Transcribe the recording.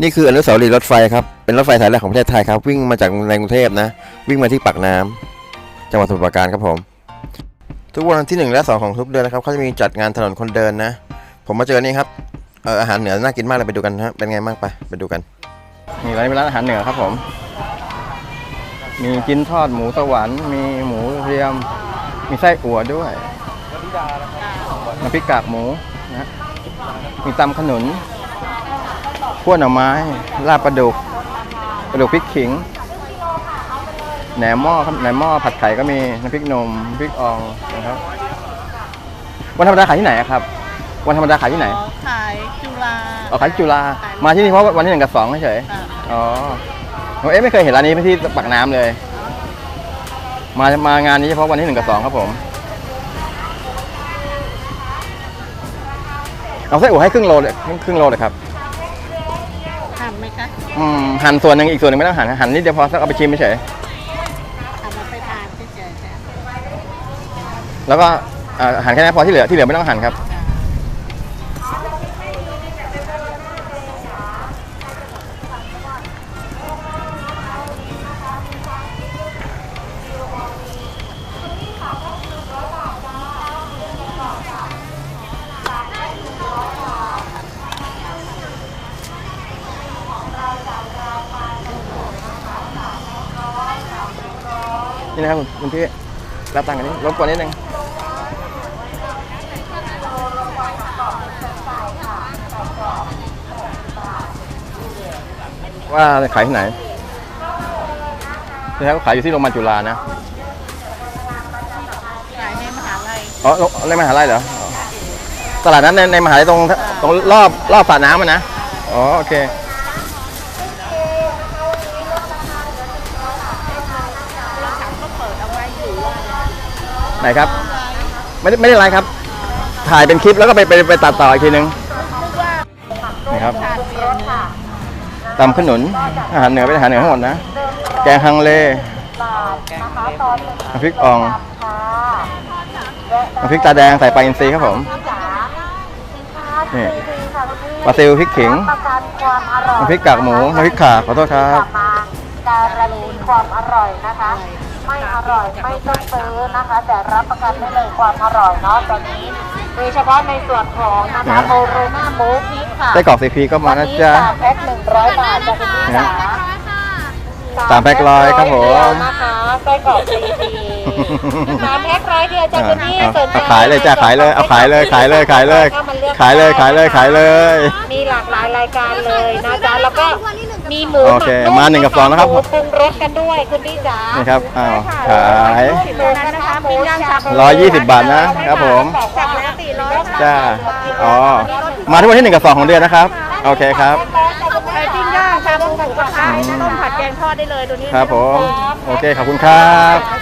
นี่คืออนุสาวรีย์รถไฟครับ เป็นรถไฟสายแรกของประเทศไทยครับ วิ่งมาจากในกรุงเทพนะ วิ่งมาที่ปากน้ำจังหวัดสมุทรปราการครับผม ทุกวันที่หนึ่งและสองของทุกเดือนนะครับเขาจะมีจัดงานถนนคนเดินนะ ผมมาเจอนี่ครับเอออาหารเหนือน่ากินมากเลยไปดูกันนะฮะเป็นไงบ้างไปไปดูกันนี่ร้านนี้เป็นร้านอาหารเหนือครับผม มีจิ้นทอดหมูสวรรค์มีหมูเรียม มีไส้อั่วด้วยน้ำพริกกากหมูนะฮะมีตำขนุน ขั้วหน่อไม้ ลาบปลาดุกปลาดุกพริกขิง แหนมหม้อครับ แหนมหม้อผัดไข่ก็มี น้ำพริกหนมน้ำพริกอ่องนะครับ วันธรรมดาขายที่ไหนอะครับ วันธรรมดาขายที่ไหน ขายจุฬาเอาขายที่จุฬา มาที่นี่เพราะวันที่หนึ่งกับสองเฉยค่ะอ๋อผมเอ๊ะไม่เคยเห็นร้านนี้ที่ปากน้ำเลย มามางานนี้เฉพาะวันที่หนึ่งกับสองครับผม เอาไส้อั่วให้ครึ่งโลเลยครึ่งครึ่งโลเลยครับ ทำไหมคะอืมหั่นส่วนหนึ่งอีกส่วนหนึ่งไม่ต้องหั่นหั่นนิดเดียวพอสักเอาไปชิมเฉยทำมาไปทานเฉยๆค่ะแล้วก็อ่าหั่นแค่นั้นพอที่เหลือที่เหลือไม่ต้องหั่นครับ นี่นะครับคุณพี่รับตังค์กันนี้รบกวนนิดนึงว่าขายที่ไหนนี่ครับขายอยู่ที่โรงพยาบาลจุฬานะขายในมหาลัยอ๋อโรงในมหาลัยเหรออ๋อตลาดนั้นในในมหาลัยตรงตรงรอบรอบสระน้ำมันนะอ๋อโอเค ก็เปิดเอาไว้อยู่ว่า ไหนครับ ไม่ได้ไม่ได้ไลฟ์ครับ ถ่ายเป็นคลิปแล้วก็ไปไปไปตัดต่ออีกทีนึงนี่ครับทานเรียนค่ะตำขนุนอาหารเหนือเป็นอาหารเหนือทั้งหมดนะ แกงฮังเลน้ำพริกอ่องน้ำพริกตาแดงใส่ปลาอินทรีครับผมนี่ปลาซิลพริกขิงน้ำพริกกากหมูน้ำพริกข่าขอโทษครับการันตีความอร่อยนะคะ ไม่อร่อยไม่ต้องซื้อนะคะ แต่รับประกันได้เลยความอร่อยเนาะตอนนี้โดยเฉพาะในส่วนของนะคะโบโรนาหมูพริกค่ะไส้กรอกซีพีก็มานะจ๊ะสามแพ็คหนึ่งร้อยบาทจะคุณพี่จ๋าสามแพ็คร้อยครับผมเดียวนะคะไส้กรอกซีพีสามแพ็คร้อยเดียวจะคุณพี่เอาสนใจเอาขายเลยจ้ะขายเลยเอาขายเลยขายเลยขายเลยขายเลยขายเลยขายเลยมี หลากหลายรายการเลยนะจ๊ะแล้วก็มีหมูโอเคหกมาหนึ่งกับสองนะครับหมูปรุงรสกันด้วยคุณพี่จ๋านี่ครับอ้าวขายหมูนะคะหมูย่างชาบูร้อยยี่สิบบาทนะครับผมจากปกติร้อยจ้าอ๋อมาทุกวันที่หนึ่งกับสองของเดือนนะครับ โอเคครับไก่ปิ้งย่างชาบูหมูกระทะต้มผัดแกงทอดได้เลยตัวนี้ครับผมโอเคขอบคุณครับช